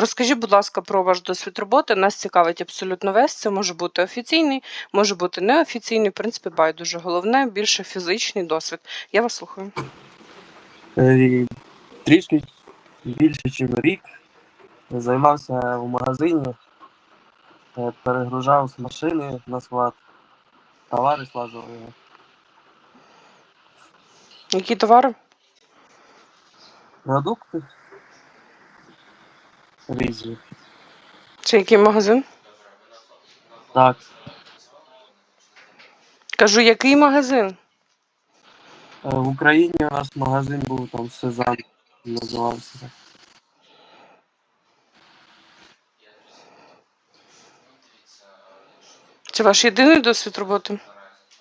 Розкажіть, будь ласка, про ваш досвід роботи. Нас цікавить абсолютно весь. Це може бути офіційний, може бути неофіційний. В принципі, байдуже. Головне більше фізичний досвід. Я вас слухаю. Е, Трішки більше, ніж рік. Займався в магазині, е, перегружав з машини на склад, товари складував. Які товари? Продукти різні. Це який магазин? Так, Кажу, який магазин? е, в Україні у нас магазин був там Сезам називався. Це ваш єдиний досвід роботи?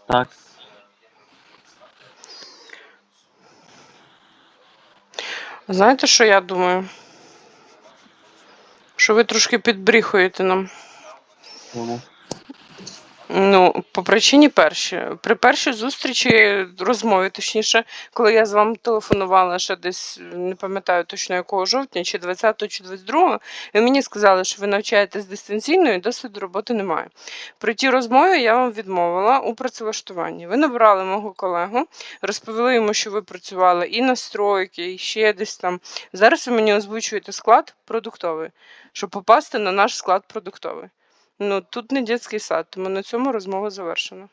Так, Знаєте, що я думаю? Що ви трошки підбріхуєте нам. тому Ну, по причині перші. При першій зустрічі, розмові, точніше, коли я з вами телефонувала ще десь, не пам'ятаю точно якого жовтня, чи 20 чи 22, ви мені сказали, що ви навчаєтесь дистанційно і досвіду роботи немає. При тій розмові я вам відмовила у працевлаштуванні. Ви набрали мого колегу, розповіли йому, що ви працювали і на стройки, і ще десь там. Зараз ви мені озвучуєте склад продуктовий, щоб попасти на наш склад продуктовий. Ну, тут не дитячий сад, тому на цьому розмова завершена.